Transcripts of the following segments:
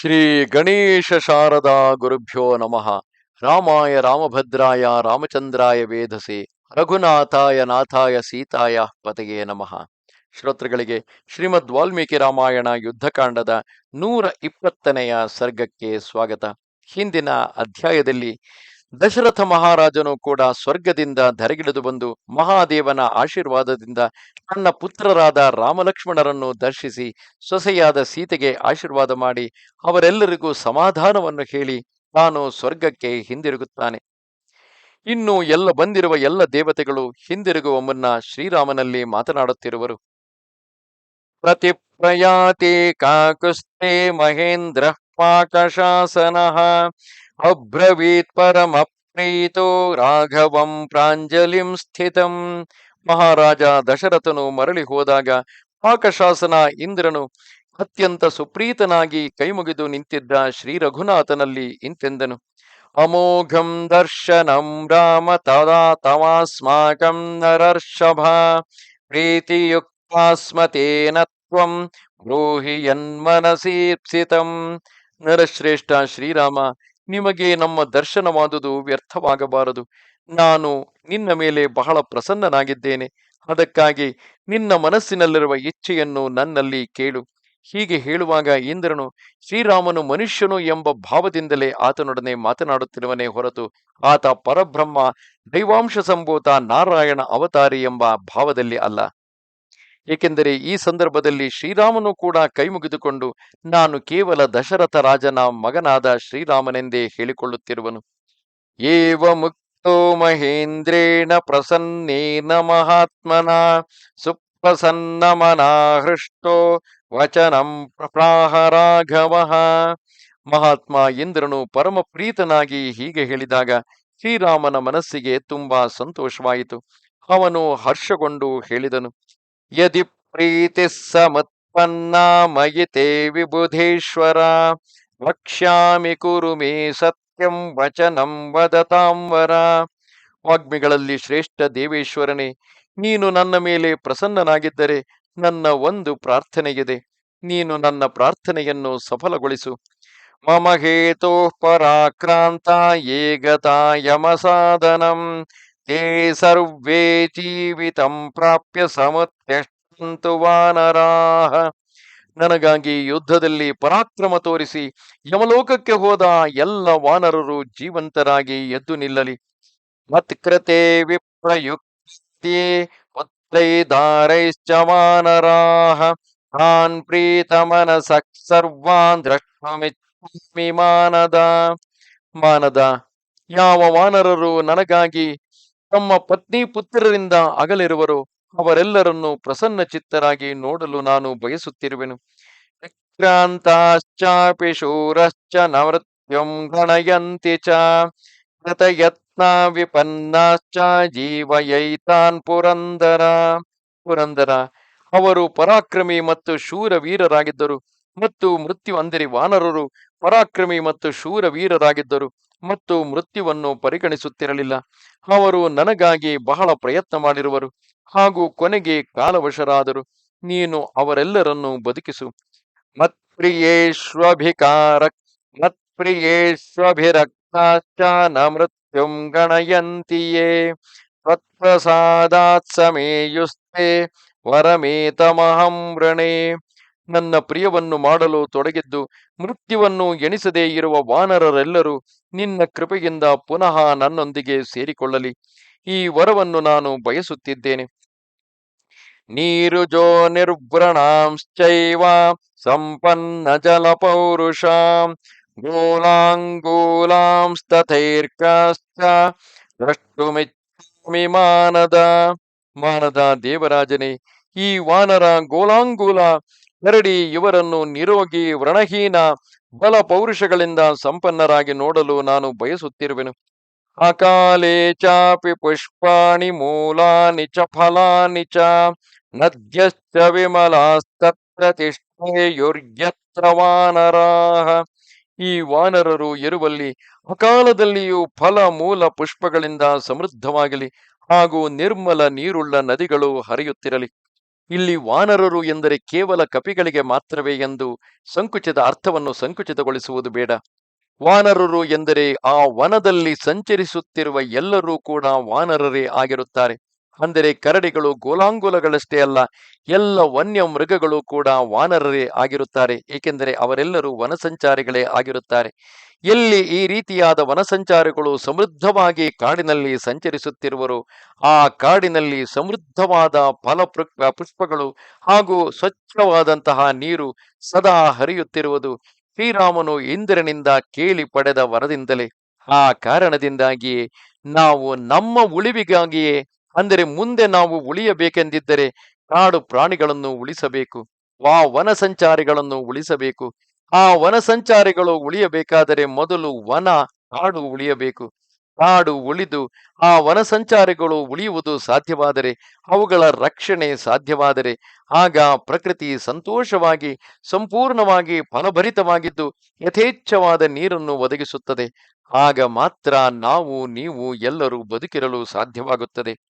ಶ್ರೀ ಗಣೇಶ ಶಾರದಾ ಗುರುಭ್ಯೋ ನಮಃ. ರಾಮಾಯ ರಾಮಭದ್ರಾಯ ರಾಮಚಂದ್ರಾಯ ವೇಧಸೆ ರಘುನಾಥಾಯ ನಾಥಾಯ ಸೀತಾಯ ಪತೆಗೆ ನಮಃ. ಶ್ರೋತೃಗಳಿಗೆ ಶ್ರೀಮದ್ ವಾಲ್ಮೀಕಿ ರಾಮಾಯಣ ಯುದ್ಧಕಾಂಡದ ನೂರ ಇಪ್ಪತ್ತನೆಯ ಸರ್ಗಕ್ಕೆ ಸ್ವಾಗತ. ಹಿಂದಿನ ಅಧ್ಯಾಯದಲ್ಲಿ ದಶರಥ ಮಹಾರಾಜನು ಕೂಡ ಸ್ವರ್ಗದಿಂದ ಧರೆಗಿಳಿದು ಬಂದು ಮಹಾದೇವನ ಆಶೀರ್ವಾದದಿಂದ ತನ್ನ ಪುತ್ರರಾದ ರಾಮಲಕ್ಷ್ಮಣರನ್ನು ದರ್ಶಿಸಿ ಸೊಸೆಯಾದ ಸೀತೆಗೆ ಆಶೀರ್ವಾದ ಮಾಡಿ ಅವರೆಲ್ಲರಿಗೂ ಸಮಾಧಾನವನ್ನು ಹೇಳಿ ತಾನು ಸ್ವರ್ಗಕ್ಕೆ ಹಿಂದಿರುಗುತ್ತಾನೆ. ಇನ್ನು ಎಲ್ಲ ಬಂದಿರುವ ಎಲ್ಲ ದೇವತೆಗಳು ಹಿಂದಿರುಗುವ ಮುನ್ನ ಶ್ರೀರಾಮನಲ್ಲಿ ಮಾತನಾಡುತ್ತಿರುವರು. ಪ್ರತಿಪ್ರಯಾತಿ ಕಾಕುಸ್ತೆ ಮಹೇಂದ್ರ ಪಾಕಶಾಸನಃ ಅಬ್ರವೀತ್ ಪರಮ ರಾಘವಂ ಪ್ರಾಂಜಲಿಂ ಸ್ಥಿತಂ ಮಹಾರಾಜ ದಶರಥನು ಮರಳಿ ಹೋದಾಗ ಪಾಕಶಾಸನ ಇಂದ್ರನು ಅತ್ಯಂತ ಸುಪ್ರೀತನಾಗಿ ಕೈಮುಗಿದು ನಿಂತಿದ್ದ ಶ್ರೀ ರಘುನಾಥನಲ್ಲಿ ಇಂತೆಂದನು, ಅಮೋಘಂ ದರ್ಶನಂ ರಾಮ ತದಾ ತಮಾಸ್ಮಾಕಂ ನರರ್ಷಭ, ಪ್ರೀತಿಯುಕ್ತಾಸ್ಮತೇನ ತ್ವಂ ಬ್ರೂಹಿ ಯನ್ಮನಸೀಪ್ಸಿತಂ ನರಶ್ರೇಷ್ಠ ಶ್ರೀರಾಮ ನಿಮಗೆ ನಮ್ಮ ದರ್ಶನವಾದುದು ವ್ಯರ್ಥವಾಗಬಾರದು. ನಾನು ನಿನ್ನ ಮೇಲೆ ಬಹಳ ಪ್ರಸನ್ನನಾಗಿದ್ದೇನೆ. ಅದಕ್ಕಾಗಿ ನಿನ್ನ ಮನಸ್ಸಿನಲ್ಲಿರುವ ಇಚ್ಛೆಯನ್ನು ನನ್ನಲ್ಲಿ ಕೇಳು. ಹೀಗೆ ಹೇಳುವಾಗ ಇಂದ್ರನು, ಶ್ರೀರಾಮನು ಮನುಷ್ಯನು ಎಂಬ ಭಾವದಿಂದಲೇ ಆತನೊಡನೆ ಮಾತನಾಡುತ್ತಿರುವನೇ ಹೊರತು ಆತ ಪರಬ್ರಹ್ಮ, ದೈವಾಂಶ ಸಂಭೂತ ನಾರಾಯಣ ಅವತಾರಿ ಎಂಬ ಭಾವದಲ್ಲಿ ಅಲ್ಲ. ಏಕೆಂದರೆ ಈ ಸಂದರ್ಭದಲ್ಲಿ ಶ್ರೀರಾಮನು ಕೂಡ ಕೈಮುಗಿದುಕೊಂಡು ನಾನು ಕೇವಲ ದಶರಥ ರಾಜನ ಮಗನಾದ ಶ್ರೀರಾಮನೆಂದೇ ಹೇಳಿಕೊಳ್ಳುತ್ತಿರುವನು. ಏವ ಮುಕ್ತೋ ಮಹೇಂದ್ರೇಣ ಪ್ರಸನ್ನೇನ ಮಹಾತ್ಮನ, ಸುಪ್ರಸನ್ನಮನಾ ಹೃಷ್ಟೋ ವಚನಂ ಪ್ರಪ್ರಾಹ ರಾಘವ. ಮಹಾತ್ಮ ಇಂದ್ರನು ಪರಮ ಪ್ರೀತನಾಗಿ ಹೀಗೆ ಹೇಳಿದಾಗ ಶ್ರೀರಾಮನ ಮನಸ್ಸಿಗೆ ತುಂಬಾ ಸಂತೋಷವಾಯಿತು. ಅವನು ಹರ್ಷಗೊಂಡು ಹೇಳಿದನು ಯದಿ ಪ್ರೀತಿ ಸಮತ್ಪನ್ನ ಮಯಿತೆ ವಿಬುಧೇಶ್ವರ ವಕ್ಷ್ಯಾಮಿ ಕುರು ಮೇ ಸತ್ಯಂ ವಚನಂ ವದತಾಂವರ ವಾಗ್ಮಿಗಳಲ್ಲಿ ಶ್ರೇಷ್ಠ ದೇವೇಶ್ವರನೇ, ನೀನು ನನ್ನ ಮೇಲೆ ಪ್ರಸನ್ನನಾಗಿದ್ದರೆ ನನ್ನ ಒಂದು ಪ್ರಾರ್ಥನೆಯಿದೆ. ನೀನು ನನ್ನ ಪ್ರಾರ್ಥನೆಯನ್ನು ಸಫಲಗೊಳಿಸು. ಮಮ ಹೇತೋ ಪರಾಕ್ರಾಂತ ಏಗತಾ ಯಮಸಾದನಂ ತೇ ಸರ್ವೇ ಜೀವಿತಂ ಪ್ರಾಪ್ಯ ಸಮತ್ಯಂತು ವಾನರಾಹ ನನಗಾಗಿ ಯುದ್ಧದಲ್ಲಿ ಪರಾಕ್ರಮ ತೋರಿಸಿ, ಯಮಲೋಕಕ್ಕೆ ಹೋದ ಎಲ್ಲ ವಾನರರು ಜೀವಂತರಾಗಿ ಎದ್ದು ನಿಲ್ಲಲಿ. ಮತ್ಕೃತೆ ವಿಪ್ರಯುಕ್ತಿ ಪುತ್ರೈದಾರೈಶ್ಚ ವಾನರಾಹ. ತಾನ್ ಪ್ರೀತಮನಸ ಸರ್ವಾನ್ ದ್ರಷ್ಟುಮಿಚ್ಛಾಮಿ ಮಾನದ. ಮಾನದ, ಯಾವ ವಾನರರು ನನಗಾಗಿ ತಮ್ಮ ಪತ್ನಿ ಪುತ್ರರಿಂದ ಅಗಲಿರುವರು, ಅವರೆಲ್ಲರನ್ನು ಪ್ರಸನ್ನ ಚಿತ್ತರಾಗಿ ನೋಡಲು ನಾನು ಬಯಸುತ್ತಿರುವೆನು. ವಿಕ್ರಾಂತಾಶ್ಚಾಪಿ ಶೂರಶ್ಚ ನವೃತ್ಯಂ ಗಣಯಂತಿ ಚ ಯತ್ನ ವಿಪನ್ನಾಶ್ಚ ಜೀವಯೈತಾನ್ ಪುರಂದರ. ಪುರಂದರ. ಅವರು ಪರಾಕ್ರಮಿ ಮತ್ತು ಶೂರ ವೀರರಾಗಿದ್ದರು ಮತ್ತು ಮೃತ್ಯು ಅಂದರೆ ವಾನರರು ಪರಾಕ್ರಮಿ ಮತ್ತು ಶೂರ ವೀರರಾಗಿದ್ದರು ಮತ್ತು ಮೃತ್ಯುವನ್ನು ಪರಿಗಣಿಸುತ್ತಿರಲಿಲ್ಲ. ಅವರು ನನಗಾಗಿ ಬಹಳ ಪ್ರಯತ್ನ ಮಾಡಿರುವರು. ಹಾಗೂ ಕೊನೆಗೆ ಕಾಲವಶರಾದರು. ನೀನು ಅವರೆಲ್ಲರನ್ನು ಬದುಕಿಸು. ಮತ್ಪ್ರಿಯೇಶ್ವಭಿಕಾರ ಮತ್ಪ್ರಿಯೇಶ್ವಭಿರಕ್ತಾಶ್ಚ ನ ಮೃತ್ಯುಂ ಗಣಯಂತಿಯೇ. ತ್ವತ್ಪ್ರಸಾದಾತ್ ಸಮೇಯುಸ್ತೆ, ವರಮೇತಮಹಂ ವೃಣೇ. ನನ್ನ ಪ್ರಿಯವನ್ನು ಮಾಡಲು ತೊಡಗಿದ್ದು ಮೃತ್ಯುವನ್ನು ಎಣಿಸದೇ ಇರುವ ವಾನರರೆಲ್ಲರೂ ನಿನ್ನ ಕೃಪೆಯಿಂದ ಪುನಃ ನನ್ನೊಂದಿಗೆ ಸೇರಿಕೊಳ್ಳಲಿ. ಈ ವರವನ್ನು ನಾನು ಬಯಸುತ್ತಿದ್ದೇನೆ. ನೀರುಜೋ ನಿರ್ವ್ರಣಾಂಶ್ಚೈವ ಸಂಪನ್ನ ಜಲಪೌರುಷಾಂ ಗೋಲಾಂಗೂಲಾಂಸ್ತಥೈರ್ಕಾಶ್ಚ ದ್ರಷ್ಟುಮಿಚ್ಛಾಮಿ ಮಾನದ. ಮಾನದ ದೇವರಾಜನೇ, ಈ ವಾನರ ಗೋಲಾಂಗೂಲ ಕರಡಿ ಇವರನ್ನು ನಿರೋಗಿ ವ್ರಣಹೀನ ಬಲ ಪೌರುಷಗಳಿಂದ ಸಂಪನ್ನರಾಗಿ ನೋಡಲು ನಾನು ಬಯಸುತ್ತಿರುವೆನು. ಅಕಾಲೇ ಚಾಪಿ ಪುಷ್ಪಾಣಿ ಮೂಲಾನಿ ಚ ಫಲಾನಿ ಚ ನದ್ಯಶ್ಚ ವಿಮಲಾಸ್ತತ್ರ ಈ ವಾನರರು ಇರುವಲ್ಲಿ ಅಕಾಲದಲ್ಲಿಯೂ ಫಲ ಮೂಲ ಪುಷ್ಪಗಳಿಂದ ಸಮೃದ್ಧವಾಗಲಿ ಹಾಗೂ ನಿರ್ಮಲ ನೀರುಳ್ಳ ನದಿಗಳು ಹರಿಯುತ್ತಿರಲಿ. ಇಲ್ಲಿ ವಾನರರು ಎಂದರೆ ಕೇವಲ ಕಪಿಗಳಿಗೆ ಮಾತ್ರವೇ ಎಂದು ಸಂಕುಚಿತ ಅರ್ಥವನ್ನು ಸಂಕುಚಿತಗೊಳಿಸುವುದು ಬೇಡ. ವಾನರರು ಎಂದರೆ ಆ ವನದಲ್ಲಿ ಸಂಚರಿಸುತ್ತಿರುವ ಎಲ್ಲರೂ ಕೂಡ ವಾನರರೇ ಆಗಿರುತ್ತಾರೆ. ಅಂದರೆ ಕರಡಿಗಳು ಗೋಲಾಂಗುಲಗಳಷ್ಟೇ ಅಲ್ಲ, ಎಲ್ಲ ವನ್ಯ ಮೃಗಗಳು ಕೂಡ ವಾನರರೇ ಆಗಿರುತ್ತಾರೆ. ಏಕೆಂದರೆ ಅವರೆಲ್ಲರೂ ವನಸಂಚಾರಿಗಳೇ ಆಗಿರುತ್ತಾರೆ. ಎಲ್ಲಿ ಈ ರೀತಿಯಾದ ವನಸಂಚಾರಿಗಳು ಸಮೃದ್ಧವಾಗಿ ಕಾಡಿನಲ್ಲಿ ಸಂಚರಿಸುತ್ತಿರುವರು, ಆ ಕಾಡಿನಲ್ಲಿ ಸಮೃದ್ಧವಾದ ಫಲ ಪುಷ್ಪಗಳು ಹಾಗೂ ಸ್ವಚ್ಛವಾದಂತಹ ನೀರು ಸದಾ ಹರಿಯುತ್ತಿರುವುದು ಶ್ರೀರಾಮನು ಇಂದ್ರನಿಂದ ಕೇಳಿ ಪಡೆದ ವರದಿಂದಲೇ. ಆ ಕಾರಣದಿಂದಾಗಿಯೇ ನಾವು ನಮ್ಮ ಉಳಿವಿಗಾಗಿಯೇ ಅಂದರೆ ಮುಂದೆ ನಾವು ಉಳಿಯಬೇಕೆಂದಿದ್ದರೆ ಕಾಡು ಪ್ರಾಣಿಗಳನ್ನು ಉಳಿಸಬೇಕು ಆ ವನ ಸಂಚಾರಿಗಳನ್ನು ಉಳಿಸಬೇಕು. ಆ ವನ ಸಂಚಾರಿಗಳು ಉಳಿಯಬೇಕಾದರೆ ಮೊದಲು ವನ, ಕಾಡು ಉಳಿಯಬೇಕು. ಕಾಡು ಉಳಿದು ಆ ವನ ಸಂಚಾರಿಗಳು ಉಳಿಯುವುದು ಸಾಧ್ಯವಾದರೆ ಅವುಗಳ ರಕ್ಷಣೆ ಸಾಧ್ಯವಾದರೆ ಆಗ ಪ್ರಕೃತಿ ಸಂತೋಷವಾಗಿ, ಸಂಪೂರ್ಣವಾಗಿ ಫಲಭರಿತವಾಗಿದ್ದು ಯಥೇಚ್ಛವಾದ ನೀರನ್ನು ಒದಗಿಸುತ್ತದೆ. ಆಗ ಮಾತ್ರ ನಾವು, ನೀವು ಎಲ್ಲರೂ ಬದುಕಿರಲು ಸಾಧ್ಯವಾಗುತ್ತದೆ.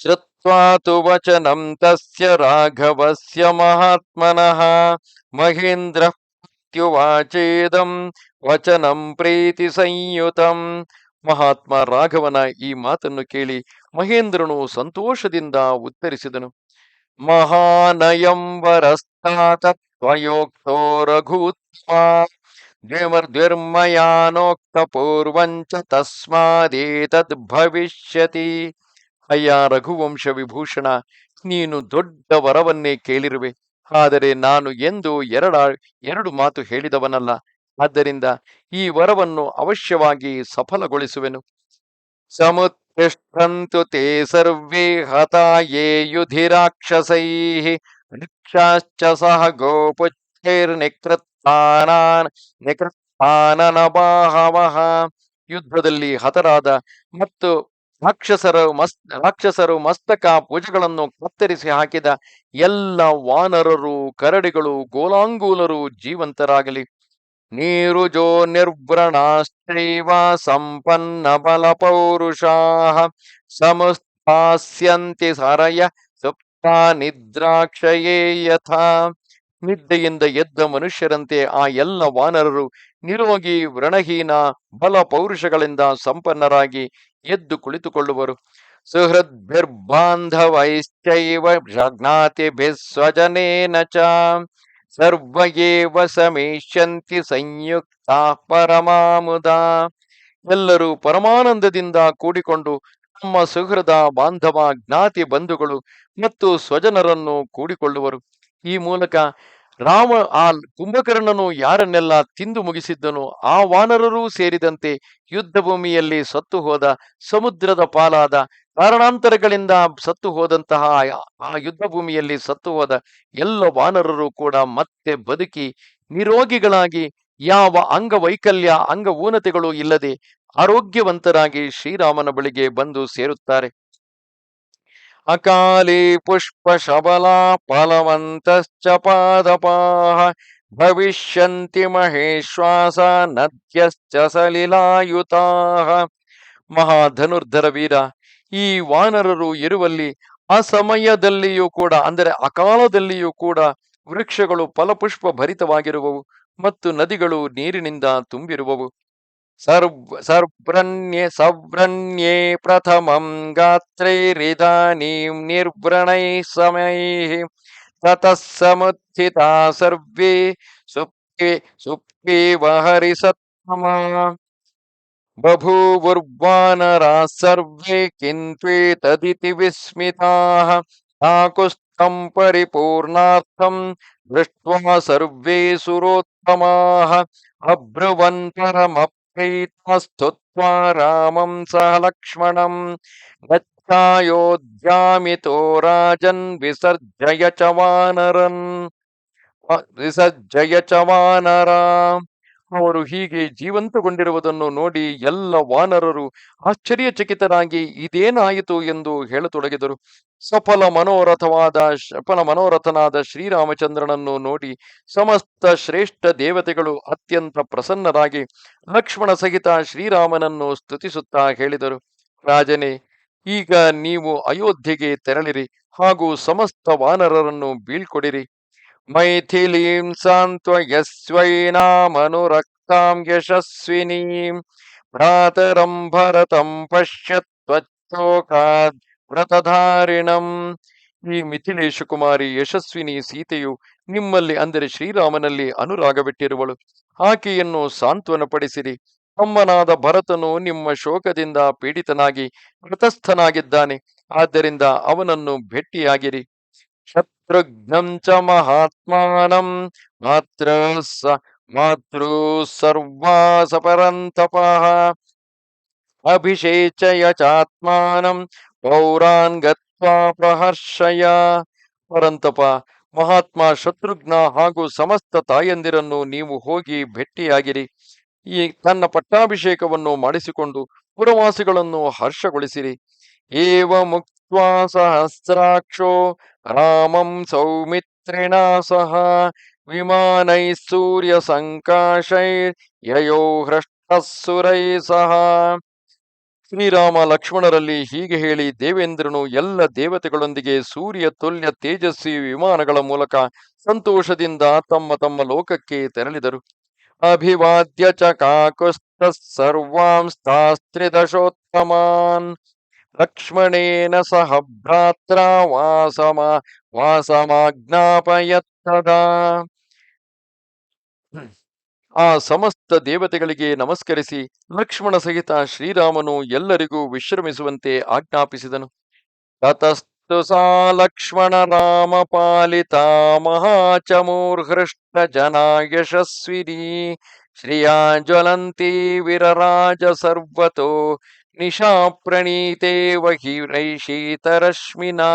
श्रुत्वा तु वचनं तस्य राघवस्य महात्मनः महेन्द्रः ಪ್ರತ್ಯುವಾಚೇದಂ ವಚನಂ ಪ್ರೀತಿ ಸಂಯುತಂ ಮಹಾತ್ಮ ರಾಘವನ ಈ ಮಾತನ್ನು ಕೇಳಿ ಮಹೇಂದ್ರನು ಸಂತೋಷದಿಂದ ಉತ್ತರಿಸಿದನು ಮಹಾನಯಂ ವರಸ್ತಾತತ್ವಯೋಕ್ತೋ ರಘೂತ್ಮ ದ್ವಿರ್ಮಯಾನೋಕ್ತ ಪೂರ್ವಂಚ ತಸ್ಮಾದೇತದ್ ಭವಿಷ್ಯತಿ ಅಯ್ಯ ರಘುವಂಶ ವಿಭೂಷಣ, ನೀನು ದೊಡ್ಡ ವರವನ್ನೇ ಕೇಳಿರುವೆ. ಆದರೆ ನಾನು ಎಂದು ಎರಡ, ಎರಡು ಮಾತು ಹೇಳಿದವನಲ್ಲ. ಆದ್ದರಿಂದ ಈ ವರವನ್ನು ಅವಶ್ಯವಾಗಿ ಸಫಲಗೊಳಿಸುವೆನು. ಸಮುತ್ಕೃಷ್ಟಂತು ತೇ ಸರ್ವೇ ಹತಾಯೇ ಯುಧಿರಾಕ್ಷಸೈ ವೃಕ್ಷಾಶ್ಚ ಸಹ ಗೋಪುಚ್ಛೈರ್ ನಿಕೃತ್ತಾನನಬಾಹವಃ ಯುದ್ಧದಲ್ಲಿ ಹತರಾದ ಮತ್ತು ರಾಕ್ಷಸರು ಮಸ್, ರಾಕ್ಷಸರು ಮಸ್ತಕ ಪೂಜೆಗಳನ್ನು ಕತ್ತರಿಸಿ ಹಾಕಿದ ಎಲ್ಲ ವಾನರರು, ಕರಡಿಗಳು, ಗೋಲಾಂಗೂಲರು ಜೀವಂತರಾಗಲಿ. ನೀರುಜೋ ನಿರ್ವ್ರಣಾಶ್ಚೈವ ಸಂಪನ್ನ ಬಲ ಪೌರುಷಾ ಸಮಸ್ತಾಸ್ಯಂತಿ ಸರಯ ಸುಪ್ತ ನಿದ್ರಾಕ್ಷಯೇ ಯಥಾ. ನಿದ್ದೆಯಿಂದ ಎದ್ದ ಮನುಷ್ಯರಂತೆ ಆ ಎಲ್ಲ ವಾನರರು ನಿರೋಗಿ ವ್ರಣಹೀನ ಬಲ ಪೌರುಷಗಳಿಂದ ಸಂಪನ್ನರಾಗಿ ಎದ್ದು ಕುಳಿತುಕೊಳ್ಳುವರು. ಸುಹೃದ್ಭಿರ್ಬಾಂಧವೈಶ್ಚೈವ ಜ್ಞಾತಿಭಿಃ ಭಿಸ್ವಜನೇನ ಚ ಸರ್ವ ಸಮೀಷ್ಯಂತಿ ಸಮೇಷ್ಯಂತಿ ಸಂಯುಕ್ತ ಪರಮಾಮುದ. ಎಲ್ಲರೂ ಪರಮಾನಂದದಿಂದ ಕೂಡಿಕೊಂಡು ತಮ್ಮ ಸುಹೃದ ಬಾಂಧವ ಜ್ಞಾತಿ ಬಂಧುಗಳು ಮತ್ತು ಸ್ವಜನರನ್ನು ಕೂಡಿಕೊಳ್ಳುವರು. ಈ ಮೂಲಕ ರಾಮ ಆ ಕುಂಭಕರ್ಣನು ಯಾರನ್ನೆಲ್ಲ ತಿಂದು ಮುಗಿಸಿದ್ದನು ಆ ವಾನರರೂ ಸೇರಿದಂತೆ ಯುದ್ಧ ಭೂಮಿಯಲ್ಲಿ ಸತ್ತು ಹೋದ ಸಮುದ್ರದ ಪಾಲಾದ ಕಾರಣಾಂತರಗಳಿಂದ ಸತ್ತು ಹೋದಂತಹ ಆ ಯುದ್ಧ ಭೂಮಿಯಲ್ಲಿ ಸತ್ತು ಹೋದ ಎಲ್ಲ ವಾನರರು ಕೂಡ ಮತ್ತೆ ಬದುಕಿ ನಿರೋಗಿಗಳಾಗಿ ಯಾವ ಅಂಗವೈಕಲ್ಯ ಅಂಗ ಊನತೆಗಳು ಇಲ್ಲದೆ ಆರೋಗ್ಯವಂತರಾಗಿ ಶ್ರೀರಾಮನ ಬಳಿಗೆ ಬಂದು ಸೇರುತ್ತಾರೆ. ಅಕಾಲಿ ಪುಷ್ಪ ಶಬಲಾ ಪಾದಪಾಹ ಭವಿಷ್ಯಂತಿ ಮಹೇಶ್ವಾಸ ನದ್ಯಶ್ಚ ಸಲಿಲಾಯುತಾಹ ಮಹಾಧನುರ್ಧರ ವೀರ ಈ ವಾನರರು ಇರುವಲ್ಲಿ ಆ ಸಮಯದಲ್ಲಿಯೂ ಕೂಡ, ಅಂದರೆ ಅಕಾಲದಲ್ಲಿಯೂ ಕೂಡ ವೃಕ್ಷಗಳು ಫಲಪುಷ್ಪ ಭರಿತವಾಗಿರುವವು ಮತ್ತು ನದಿಗಳು ನೀರಿನಿಂದ ತುಂಬಿರುವವು. सर्व्रण्य सव्रण्ये प्रथम गात्रैरिदानीं निर्व्रण समैः ततः समुत्थिता सर्वे सुप्ते सुप्तेव हरिसत्तमा। बभूवुर्वानराः सर्वे किन्वेतदिति विस्मिताः। आकुस्थं परिपूर्णार्थं दृष्ट्वा सर्वे सुरोत्तमाः। अब्रुवन्तरमप् ಪರಮಪ್ರೀತಾಸ್ತುತ್ವಾ ರಾಮಂ ಸಹ ಲಕ್ಷ್ಮಣಂ ಗಚ್ಛಾಯೋಧ್ಯಾಮಿತೋ ರಾಜನ್ ವಿಸರ್ಜಯ ಚ ವಾನರನ್ ವಿಸರ್ಜಯ ಚ ವಾನರ ಅವರು ಹೀಗೆ ಜೀವಂತಗೊಂಡಿರುವುದನ್ನು ನೋಡಿ ಎಲ್ಲ ವಾನರರು ಆಶ್ಚರ್ಯಚಕಿತರಾಗಿ, ಇದೇನಾಯಿತು? ಎಂದು ಹೇಳತೊಡಗಿದರು. ಸಫಲ ಮನೋರಥವಾದ ಸಫಲ ಮನೋರಥನಾದ ಶ್ರೀರಾಮಚಂದ್ರನನ್ನು ನೋಡಿ ಸಮಸ್ತ ಶ್ರೇಷ್ಠ ದೇವತೆಗಳು ಅತ್ಯಂತ ಪ್ರಸನ್ನರಾಗಿ ಲಕ್ಷ್ಮಣ ಸಹಿತ ಶ್ರೀರಾಮನನ್ನು ಸ್ತುತಿಸುತ್ತಾ ಹೇಳಿದರು. ರಾಜನೇ, ಈಗ ನೀವು ಅಯೋಧ್ಯೆಗೆ ತೆರಳಿರಿ ಹಾಗೂ ಸಮಸ್ತ ವಾನರರನ್ನು ಬೀಳ್ಕೊಡಿರಿ. ಮೈಥಿಲೀಂ ಸಾಂತ್ವಯಸ್ವೈನಾಮನುರಕ್ತಾಂ ಯಶಸ್ವಿನೀಂ ಭ್ರಾತರಂ ಭರತಂ ಪಶ್ಯತ್ವಚ್ಚೋಕಾದ್ ವ್ರತಧಾರಿಣಂ ಈ ಮಿಥಿಲೇಶ ಕುಮಾರಿ ಯಶಸ್ವಿನಿ ಸೀತೆಯು ನಿಮ್ಮಲ್ಲಿ ಅಂದರೆ ಶ್ರೀರಾಮನಲ್ಲಿ ಅನುರಾಗ ಬಿಟ್ಟಿರುವಳು ಆಕೆಯನ್ನು ಸಾಂತ್ವನಪಡಿಸಿರಿ. ಅಮ್ಮನಾದ ಭರತನು ನಿಮ್ಮ ಶೋಕದಿಂದ ಪೀಡಿತನಾಗಿ ವ್ರತಸ್ಥನಾಗಿದ್ದಾನೆ. ಆದ್ದರಿಂದ ಅವನನ್ನು ಭೇಟಿಯಾಗಿರಿ. ಶತ್ರುಘ್ನಂ ಚ ಮಹಾತ್ಮಾನಂ ಮಾತೃ ಮಾತೃ ಸರ್ವಾಸಪರಂತಪಃ ಅಭಿಷೇಚಯ ಚಾತ್ಮಾನಂ ಪೌರಾನ್ ಗತ್ವಾ ಪ್ರಹರ್ಷಯ ಪರಂತಪ ಮಹಾತ್ಮ ಶತ್ರುಘ್ನ ಹಾಗೂ ಸಮಸ್ತ ತಾಯಂದಿರನ್ನು ನೀವು ಹೋಗಿ ಭೇಟಿಯಾಗಿರಿ। ಈ ತನ್ನ ಪಟ್ಟಾಭಿಷೇಕವನ್ನು ಮಾಡಿಸಿಕೊಂಡು ಪುರವಾಸಿಗಳನ್ನು ಹರ್ಷಗೊಳಿಸಿರಿ। ಏವ ಮುಕ್ತ ಸಹಸ್ರಾಕ್ಷೋ ರಾಮಂ ಸೌಮಿತ್ರಿಣ ಸಹ ವಿಮಾನೈ ಸೂರ್ಯ ಸಂಕಾಶೈ ಯಯೋ ಹೃಷ್ಟಸುರೈ ಸಹ ಶ್ರೀರಾಮ ಲಕ್ಷ್ಮಣರಲ್ಲಿ ಹೀಗೆ ಹೇಳಿ ದೇವೇಂದ್ರನು ಎಲ್ಲ ದೇವತೆಗಳೊಂದಿಗೆ ಸೂರ್ಯ, ತುಲ್ಯ, ತೇಜಸ್ವಿ ವಿಮಾನಗಳ ಮೂಲಕ ಸಂತೋಷದಿಂದ ತಮ್ಮ ತಮ್ಮ ಲೋಕಕ್ಕೆ ತೆರಳಿದರು. ಅಭಿವಾದ್ಯ ಚ ಕಾಕುಸ್ತ ಸರ್ವಾಂಸ್ತಾಸ್ತ್ರಿದಶೋತ್ತಮಾನ್! ಲಕ್ಷ್ಮಣೇನ ಸಹ ಭ್ರಾತ್ರ ವಾಸಮ ವಾಸಮಾಜ್ಞಾಪಯತ್ತದಾ ಆ ಸಮಸ್ತ ದೇವತೆಗಳಿಗೆ ನಮಸ್ಕರಿಸಿ ಲಕ್ಷ್ಮಣ ಸಹಿತ ಶ್ರೀರಾಮನು ಎಲ್ಲರಿಗೂ ವಿಶ್ರಮಿಸುವಂತೆ ಆಜ್ಞಾಪಿಸಿದನು. ತತಸ್ತು ಸಾ ಲಕ್ಷ್ಮಣ ರಾಮ ಪಾಲಿತ ಮಹಾಚಮೂರ್ಹೃಷ್ಟ ಜನ ಯಶಸ್ವಿನಿ. ಶ್ರಿಯಾ ಜ್ವಲಂತಿ ವಿರರಾಜ ಸರ್ವತೋ ನಿಶಾ ವಹಿ ರೈಶೀತರಶ್ಮಿನಾ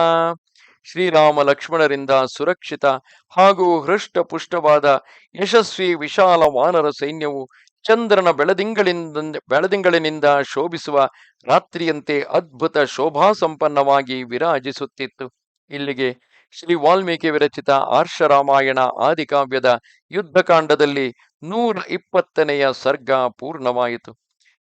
ಶ್ರೀರಾಮ ಲಕ್ಷ್ಮಣರಿಂದ ಸುರಕ್ಷಿತ ಹಾಗೂ ಹೃಷ್ಟಪುಷ್ಟವಾದ ಯಶಸ್ವಿ ವಿಶಾಲ ವಾನರ ಸೈನ್ಯವು ಚಂದ್ರನ ಬೆಳದಿಂಗಳಿಂದ ಬೆಳದಿಂಗಳಿನಿಂದ ಶೋಭಿಸುವ ರಾತ್ರಿಯಂತೆ ಅದ್ಭುತ ಶೋಭಾ ಸಂಪನ್ನವಾಗಿ ವಿರಾಜಿಸುತ್ತಿತ್ತು. ಇಲ್ಲಿಗೆ ಶ್ರೀ ವಾಲ್ಮೀಕಿ ವಿರಚಿತ ಆರ್ಷರಾಮಾಯಣ ಆದಿಕಾವ್ಯದ ಯುದ್ಧಕಾಂಡದಲ್ಲಿ ನೂರ ಇಪ್ಪತ್ತನೆಯ ಸರ್ಗ ಪೂರ್ಣವಾಯಿತು.